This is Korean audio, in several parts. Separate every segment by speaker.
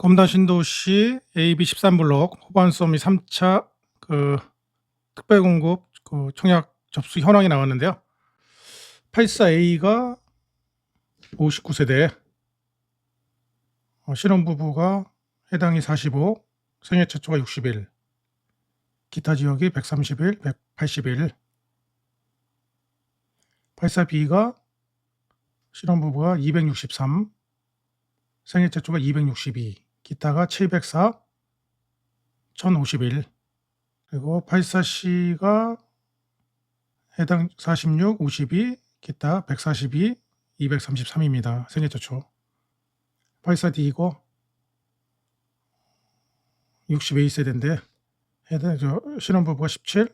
Speaker 1: 검단 신도시 AB 13블록 호반 서미 3차 그 특별 공급 그 청약 접수 현황이 나왔는데요. 84A가 59세대, 어, 신혼부부가 해당이 45, 생애 최초가 61, 기타 지역이 131, 181, 84B가 신혼부부가 263, 생애 최초가 262, 기타가 704, 1051, 그리고 84C가 해당 46, 52, 기타 142, 233입니다. 생애 최초. 84D이고 62세대인데 해당 저 신혼부부가 17,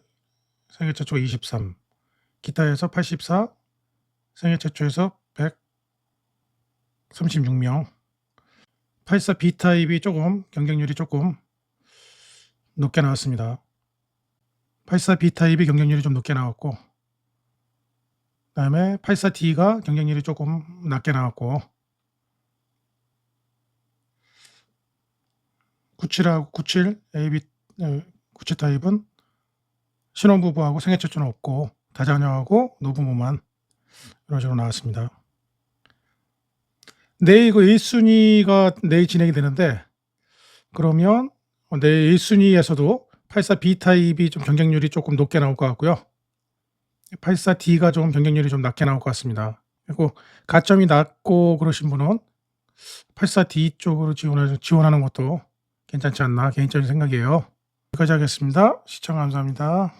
Speaker 1: 생애 최초가 23, 기타에서 84, 생애 최초에서 136명. 84 B타입이 조금 경쟁률이 조금 높게 나왔습니다. 84 B타입이 경쟁률이 좀 높게 나왔고 그다음에 84D가 경쟁률이 조금 낮게 나왔고 97하고 97 AB 97 타입은 신혼부부하고 생애 최초는 없고 다자녀하고 노부모만 이런 식으로 나왔습니다. 내일 그 1순위가 내일 진행이 되는데 그러면 내일 1순위에서도 84B 타입이 좀 경쟁률이 조금 높게 나올 것 같고요. 84D가 좀 경쟁률이 좀 낮게 나올 것 같습니다. 그리고 가점이 낮고 그러신 분은 84D 쪽으로 지원하, 지원하는 것도 괜찮지 않나 개인적인 생각이에요. 여기까지 하겠습니다. 시청 감사합니다.